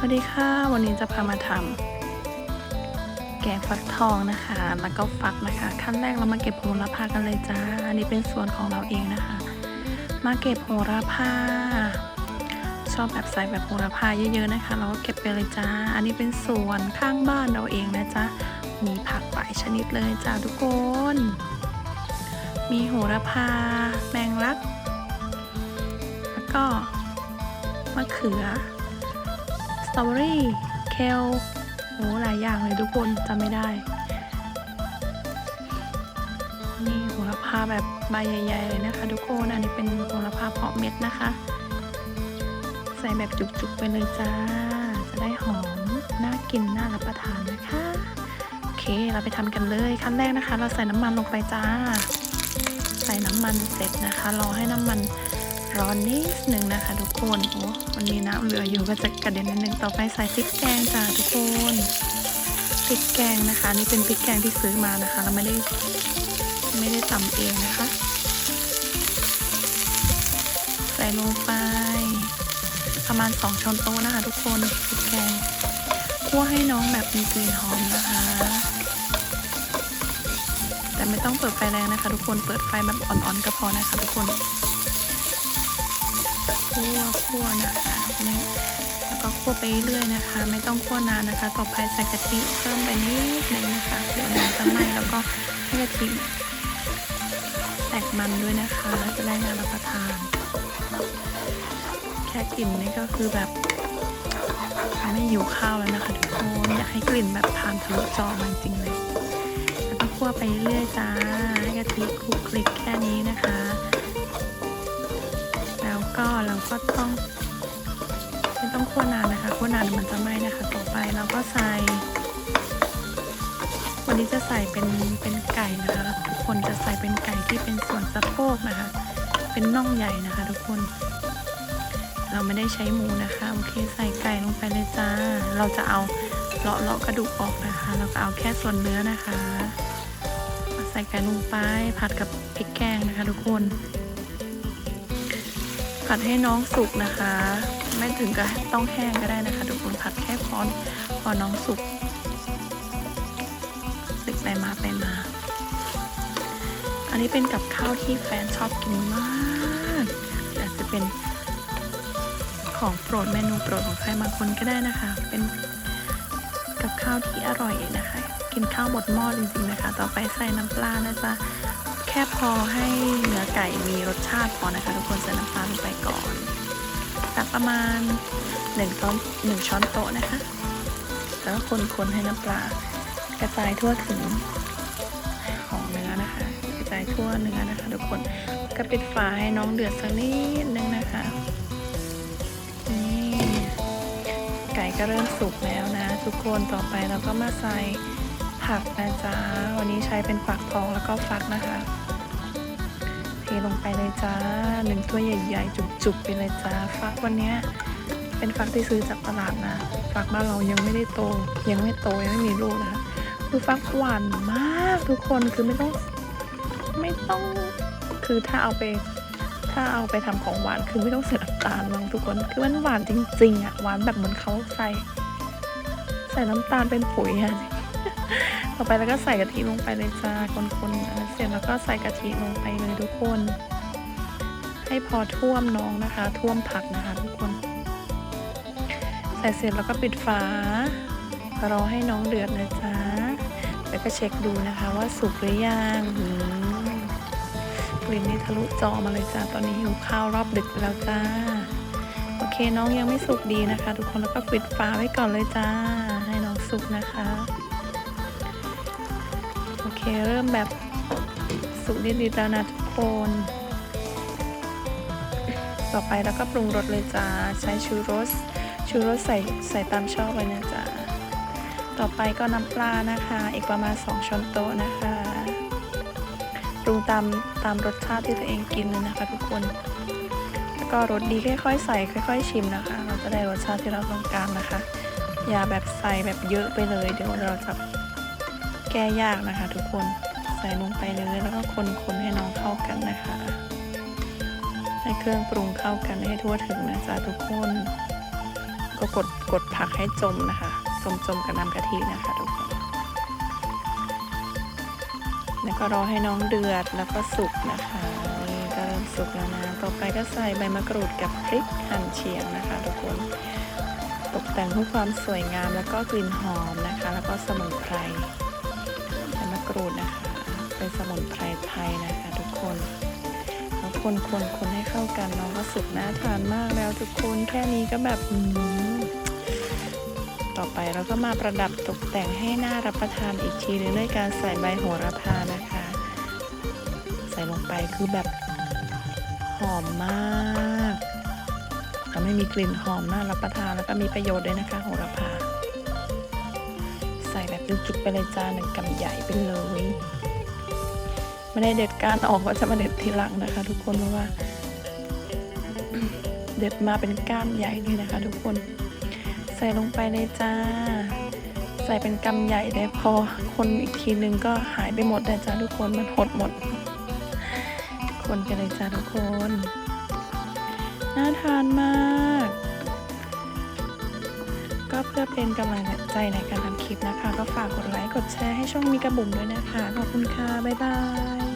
สวัสดีค่ะ วันนี้จะพามาทำแกงฟักทองนะคะ แล้วก็ฟักนะคะ ขั้นแรกเรามาเก็บโหระพากันเลยจ้า อันนี้เป็นส่วนของเราเองนะคะ มาเก็บโหระพา ชอบแบบใส่แบบโหระพาเยอะๆนะคะ เราก็เก็บไปเลยจ้า อันนี้เป็นสวนข้างบ้านเราเองนะจ๊ะ มีผักหลายชนิดเลยจ้าทุกคน มีโหระพา แมงลัก แล้วก็มะเขือ ตรอเบอรี่ เคลโอ้หลายอย่างเลยทุกคนจำไม่ได้ นี่โหระพาแบบใบใหญ่ๆเลยนะคะ ทุกคน อันนี้เป็นโหระพาเพาะเม็ดนะคะ ใส่แบบจุกๆไปเลยจ้า จะได้หอม น่ากิน น่ารับประทานนะคะ โอเค เราไปทำกันเลย ขั้นแรกนะคะ เราใส่น้ำมันลงไปจ้า ใส่น้ำมันเสร็จนะคะ รอให้น้ำมัน ร้อนนิดหนึ่งนะคะทุกคนโอ้มันมีน้ำเหลืออยู่ก็จะกระเด็นนิดนึงต่อไปใส่พริกแกงจ้าทุกคนพริกแกงนะคะนี่เป็นพริกแกงที่ซื้อมานะคะเราไม่ได้ไม่ได้ตำเองนะคะ ใส่ลงไป ประมาณ 2ช้อนโต๊ะนะคะ ทุกคนพริกแกงคั่วให้น้องแบบมีกลิ่นหอมนะคะ แต่ไม่ต้องเปิดไฟแรงนะคะ ทุกคนเปิดไฟแบบอ่อนๆก็พอนะคะทุกคน คั่วคั่วนะคะนี่แล้วก็คั่วไปเรื่อยนะคะ ไม่ต้องคั่วนานนะคะ ต่อไปใส่กะทิเพิ่มไปนิดนึงนะคะเดี๋ยวน้ำจะไหม้แล้วก็ให้กะทิแตกมันด้วยนะคะจะได้น่ารับประทาน แค่กลิ่นนี่ก็คือแบบไม่หิวข้าวแล้วนะคะทุกคนอยากให้กลิ่นแบบผ่านทะลุจอมาจริงเลยแล้วก็คั่วไปเรื่อยจ้าให้กะทิคลุกคลิกแค่นี้นะคะ ก็ต้องไม่ต้องคั่วนานนะคะคั่วนานมันจะไหม้นะคะ ต่อไปเราก็ใส่ วันนี้จะใส่เป็นเป็นไก่นะคะทุกคนจะใส่เป็นไก่ที่เป็นส่วนสะโพกนะคะ เป็นน่องใหญ่นะคะ ทุกคน เราไม่ได้ใช้หมูนะคะโอเคใส่ไก่ลงไปเลยจ้า เราจะเอาเลาะเลาะกระดูกออกนะคะแล้วก็เอาแค่ส่วนเนื้อนะคะ ใส่ไก่ลงไปผัดกับพริกแกงนะคะ ทุกคน ผัดให้น้องสุกนะคะ ไม่ถึงกับต้องแห้งก็ได้นะคะทุกคนผัดแค่พอพอน้องสุกสึกไปมาไปมา อันนี้เป็นกับข้าวที่แฟนชอบกินมากอาจจะเป็นของโปรดเมนูโปรดของใครบางคนก็ได้นะคะ เป็นกับข้าวที่อร่อยนะคะ กินข้าวหมดหม้อจริงๆนะคะ ต่อไปใส่น้ำปลานะจ๊ะ แค่พอให้เนื้อไก่มีรสชาติพอนะคะ ทุกคนใส่น้ำปลาลงไปก่อนสักประมาณหนึ่งช้อนหนึ่งช้อนโต๊ะนะคะ แล้วก็คนๆให้น้ำปลากระจายทั่วถึงของเนื้อนะคะ กระจายทั่วเนื้อนะคะ ทุกคนก็ปิดฝาให้น้องเดือดสักนิดนึงนะคะนี่ไก่ก็เริ่มสุกแล้วนะ ทุกคนต่อไปเราก็มาใส่ ผักนะจ๊ะ วันนี้ใช้เป็นฝักทองแล้วก็ฟักนะคะ เทลงไปเลยจ้าหนึ่งถ้วยใหญ่ๆ จุกๆไปเลยจ้าฟักวันนี้เป็นฟักที่ซื้อจากตลาดนะ ฟักบ้านเรายังไม่ได้โต ยังไม่โตยังไม่มีลูกนะคะคือฟักหวานมากทุกคนคือไม่ต้องไม่ต้องคือถ้าเอาไปถ้าเอาไปทำของหวานคือไม่ต้องใส่น้ำตาลมั้งทุกคนคือมันหวานจริงๆอะหวานแบบเหมือนเขาใส่ ใส่น้ำตาลเป็นปุ๋ยอะ ต่อไปแล้วก็ใส่กะทิลงไปเลยจ้าคนๆเสร็จแล้วก็ใส่กะทิลงไปเลยทุกคน ให้พอท่วมน้องนะคะ ท่วมผักนะคะทุกคน ใส่เสร็จแล้วก็ปิดฝารอให้น้องเดือดนะจ๊ะแล้วก็เช็คดูนะคะว่าสุกหรือยังกลิ่นนี่ทะลุจอมาเลยจ้าตอนนี้หิวข้าวรอบดึกแล้วจ้าโอเคน้องยังไม่สุกดีนะคะ ทุกคนแล้วก็ปิดฝาไว้ก่อนเลยจ้า ให้น้องสุกนะคะ เค เริ่มแบบสุกนิดๆแล้วนะทุกคน ต่อไปแล้วก็ปรุงรสเลยจ้า ใช้ชูรส ชูรสใส่ใส่ตามชอบเลยนะจ๊ะต่อไปก็น้ำปลานะคะ อีกประมาณ 2 ช้อนโต๊ะนะคะ ปรุงตามตามรสชาติที่ตัวเองกินเลยนะคะทุกคน แล้วก็รสดีค่อยๆ ใส่ค่อยๆ ชิมนะคะ เราจะได้รสชาติที่เราต้องการนะคะ อย่าแบบใส่แบบเยอะไปเลย เดี๋ยวเราจะ แก้ยากนะคะ ทุกคนใส่ลงไปเลยแล้วก็คนๆให้น้องเข้ากันนะคะ ให้เครื่องปรุงเข้ากันให้ทั่วถึงนะจ๊ะทุกคน ก็กดกดผักให้จมนะคะจมจมกับน้ำกะทินะคะทุกคนแล้วก็รอให้น้องเดือดแล้วก็สุกนะคะนี่ก็เริ่มสุกแล้วนะต่อไปก็ใส่ใบมะกรูดกับพริกหั่นเฉียงนะคะ ทุกคนตกแต่งเพื่อความสวยงามแล้วก็กลิ่นหอมนะคะ แล้วก็สมุนไพร รูดนะคะ เป็นสมุนไพรไทยนะคะทุกคนแล้วคนคนคนให้เข้ากันน้องก็สุกน่าทานมากแล้วทุกคนแค่นี้ก็แบบอืมต่อไปเราก็มาประดับตกแต่งให้น่ารับประทานอีกทีหนึงด้วยการใส่ใบโหระพานะคะ ใส่ลงไปคือแบบหอมมากทำให้มีกลิ่นหอมน่ารับประทานแล้วก็มีประโยชน์ด้วยนะคะโหระพา ใส่แบบจุกไปเลยจ้าหนึ่งกำใหญ่ไปเลยไม่ได้เด็ดการออกก็จะมาเด็ดทีหลังนะคะ ทุกคนเพราะว่า เด็ดมาเป็นก้านใหญ่เลยนะคะ ทุกคน ใส่ลงไปเลยจ้า ใส่เป็นกำใหญ่เลยพอคนอีกทีนึงก็หายไปหมดเลยจ้าทุกคนมันหดหมด คนไปเลยจ้าทุกคนน่าทานมาก ก็เพื่อเป็นกำลังใจในการทำคลิปนะคะ ก็ฝากกดไลค์กดแชร์ให้ช่องมีกระบุ่มด้วยนะคะ ขอบคุณค่ะ บ๊ายบาย